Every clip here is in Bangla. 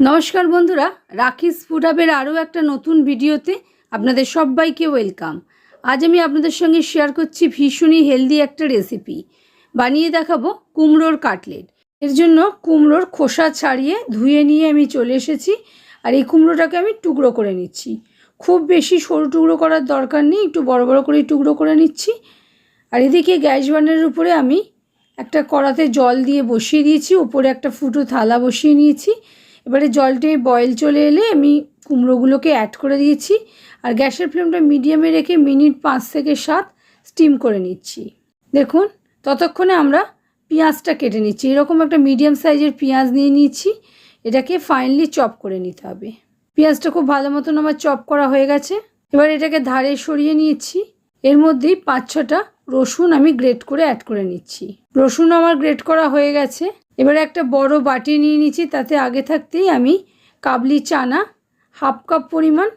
নমস্কার বন্ধুরা রাখিস ফুড হাবের আরও একটা নতুন ভিডিওতে আপনাদের সবাইকে ওয়েলকাম। আজ আমি আপনাদের সঙ্গে শেয়ার করছি ভীষণই হেলদি একটা রেসিপি। বানিয়ে দেখাবো কুমড়োর কাটলেট। এর জন্য কুমড়োর খোসা ছাড়িয়ে ধুয়ে নিয়ে আমি চলে এসেছি আর এই কুমড়োটাকে আমি টুকরো করে নিচ্ছি। খুব বেশি সরু টুকরো করার দরকার নেই, একটু বড় বড় করে টুকরো করে নিচ্ছি। আর এদিকে গ্যাস বার্নারের উপরে আমি একটা কড়াতে জল দিয়ে বসিয়ে দিয়েছি, উপরে একটা ফুটো থালা বসিয়ে নিয়েছি। এবারে জলটি বয়েল চলে এলে আমি কুমড়োগুলোকে অ্যাড করে দিয়েছি। আর গ্যাসের ফ্লেমটা মিডিয়ামে রেখে মিনিট পাঁচ থেকে সাত স্টিম করে নিচ্ছি। দেখুন, ততক্ষণে আমরা পেঁয়াজটা কেটে নিচ্ছি। এরকম একটা মিডিয়াম সাইজের পেঁয়াজ নিয়ে নিচ্ছি এটাকে ফাইনলি চপ করে নিতে হবে। পেঁয়াজটা খুব ভালো মতন আমার চপ করা হয়ে গেছে। এবার এটাকে ধারে সরিয়ে নিয়েছি। এর মধ্যেই পাঁচ ছটা রসুন আমি গ্রেট করে অ্যাড করে নিচ্ছি। রসুন আমার গ্রেট করা হয়ে গেছে। এবারে একটা বড় বাটি নিয়ে নিচ্ছি তাতে আগে থাকতেই আমি কাবলি চানা, হাফ কাপ পরিমাণ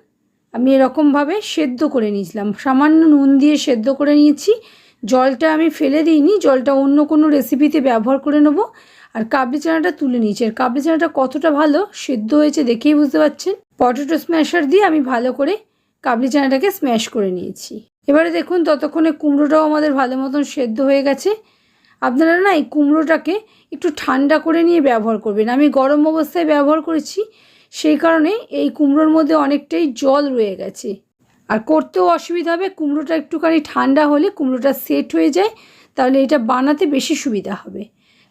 আমি এরকমভাবে সেদ্ধ করে নিয়েছিলাম। সামান্য নুন দিয়ে সেদ্ধ করে নিয়েছি। জলটা আমি ফেলে দিইনি, জলটা অন্য কোনো রেসিপিতে ব্যবহার করে নেব। আর কাবলি চানাটা তুলে নিয়েছি। আর কাবলি চানাটা কতটা ভালো, সেদ্ধ হয়েছে দেখেই বুঝতে পারছেন। পটেটো স্ম্যাশার দিয়ে আমি ভালো করে কাবলি চানাটাকে স্ম্যাশ করে নিয়েছি। এবারে দেখুন, ততক্ষণে কুমড়োটাও আমাদের ভালো মতন সেদ্ধ হয়ে গেছে। আপনারা না এই কুমড়োটাকে একটু ঠান্ডা করে নিয়ে ব্যবহার করবেন। আমি গরম অবস্থায় ব্যবহার করেছি, সেই কারণে এই কুমড়োর মধ্যে অনেকটাই জল রয়ে গেছে। আর করতেও অসুবিধা হবে, কুমড়োটা একটুখানি ঠান্ডা হলে কুমড়োটা সেট হয়ে যায়, তাহলে এটা বানাতে বেশি সুবিধা হবে।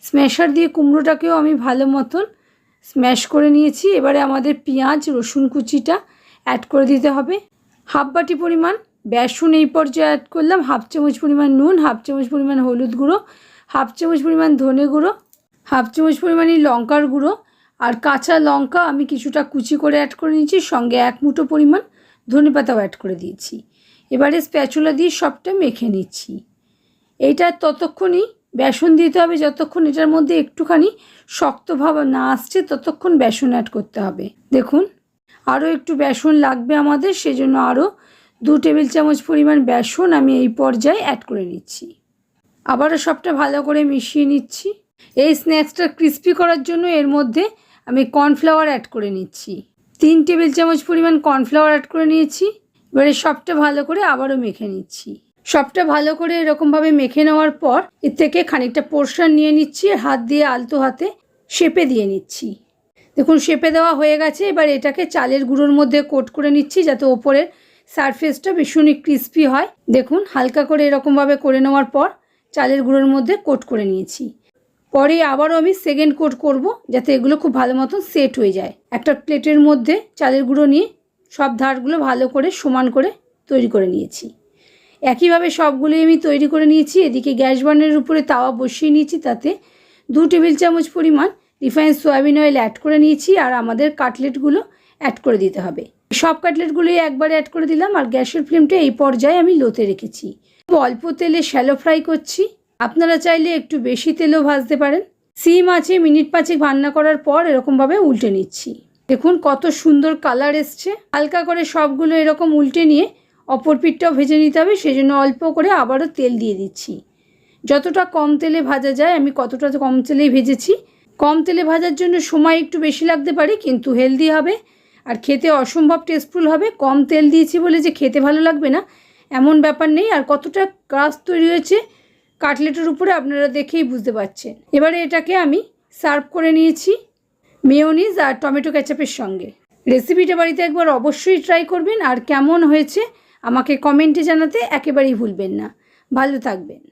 স্ম্যাশার দিয়ে কুমড়োটাকেও আমি ভালো মতন স্ম্যাশ করে নিয়েছি। এবারে আমাদের পেঁয়াজ, রসুন কুচিটা অ্যাড করে দিতে হবে। হাফ বাটি পরিমাণ বেসন এই পর্যায়ে অ্যাড করলাম, হাফ চামচ পরিমাণ নুন, হাফ চামচ পরিমাণ হলুদ গুঁড়ো হাফ চামচ পরিমাণ ধনে গুঁড়ো, হাফ চামচ পরিমাণই লঙ্কার গুঁড়ো আর কাঁচা লঙ্কা আমি কিছুটা কুচি করে অ্যাড করে নিয়েছি, সঙ্গে এক মুঠো পরিমাণ ধনে পাতাও অ্যাড করে দিয়েছি। এবারে স্প্যাচুলা দিয়ে সবটা মেখে নিচ্ছি। এইটা ততক্ষণই বেসন দিতে হবে, যতক্ষণ এটার মধ্যে একটুখানি শক্ত ভাব না আসছে, ততক্ষণ বেসন অ্যাড করতে হবে। দেখুন, আরও একটু বেসন লাগবে আমাদের, সেজন্য আরও দু টেবিল চামচ পরিমাণ বেসন আমি এই পর্যায়ে অ্যাড করে নিচ্ছি। আবারও সবটা ভালো করে মিশিয়ে নিচ্ছি। এই স্ন্যাক্সটা ক্রিস্পি করার জন্য এর মধ্যে আমি কর্নফ্লাওয়ার অ্যাড করে নিচ্ছি। তিন টেবিল চামচ পরিমাণ কর্নফ্লাওয়ার অ্যাড করে নিয়েছি। এবারে সবটা ভালো করে আবারও মেখে নিচ্ছি। সবটা ভালো করে এরকমভাবে মেখে নেওয়ার পর এর থেকে খানিকটা পোর্শন নিয়ে নিচ্ছি হাত দিয়ে আলতো হাতে শেপে দিয়ে নিচ্ছি। দেখুন, শেপে দেওয়া হয়ে গেছে। এবার এটাকে চালের গুঁড়োর মধ্যে কোট করে নিচ্ছি যাতে ওপরের সারফেসটা ভীষণই ক্রিস্পি হয়। দেখুন, হালকা করে এরকমভাবে করে নেওয়ার পর চালের গুঁড়োর মধ্যে কোট করে নিয়েছি। পরে আবারও আমি সেকেন্ড কোট করব যাতে এগুলো খুব ভালো মতন সেট হয়ে যায়। একটা প্লেটের মধ্যে চালের গুঁড়ো নিয়ে সব ধারগুলো ভালো করে সমান করে তৈরি করে নিয়েছি। একইভাবে সবগুলোই আমি তৈরি করে নিয়েছি। এদিকে গ্যাস বার্নের উপরে তাওয়া বসিয়ে নিয়েছি, তাতে দু টেবিল চামচ পরিমাণ রিফাইন সয়াবিন অয়েল অ্যাড করে নিয়েছি আর আমাদের কাটলেটগুলো অ্যাড করে দিতে হবে। সব কাটলেটগুলোই একবারে অ্যাড করে দিলাম আর গ্যাসের ফ্লেমটা এই পর্যায়ে আমি লোতে রেখেছি। অল্প তেলে শ্যালো ফ্রাই করছি। আপনারা চাইলে একটু বেশি তেলেও ভাজতে পারেন। সিম আছে, মিনিট পাঁচেক রান্না করার পর এরকমভাবে উল্টে নিচ্ছি। দেখুন কত সুন্দর কালার এসছে। হালকা করে সবগুলো এরকম উল্টে নিয়ে অপর পিঠটাও ভেজে নিতে হবে সেই জন্য অল্প করে আবারও তেল দিয়ে দিচ্ছি। যতটা কম তেলে ভাজা যায়, আমি কতটা কম তেলেই ভেজেছি। কম তেলে ভাজার জন্য সময় একটু বেশি লাগতে পারে, কিন্তু হেলদি হবে। আর খেতে অসম্ভব টেস্টফুল হবে। কম তেল দিয়েছি বলে যে খেতে ভালো লাগবে না এমন ব্যাপার নেই, আর কতটা ক্রাস তৈরি হয়েছে কাটলেটের উপরে আপনারা দেখেই বুঝতে পারছেন। এবারে এটাকে আমি সার্ভ করে নিয়েছি মেয়োনিজ আর টমেটো ক্যাচাপের সঙ্গে। রেসিপিটা বাড়িতে একবার অবশ্যই ট্রাই করবেন, আর কেমন হয়েছে আমাকে কমেন্টে জানাতে একেবারেই ভুলবেন না। ভালো থাকবেন।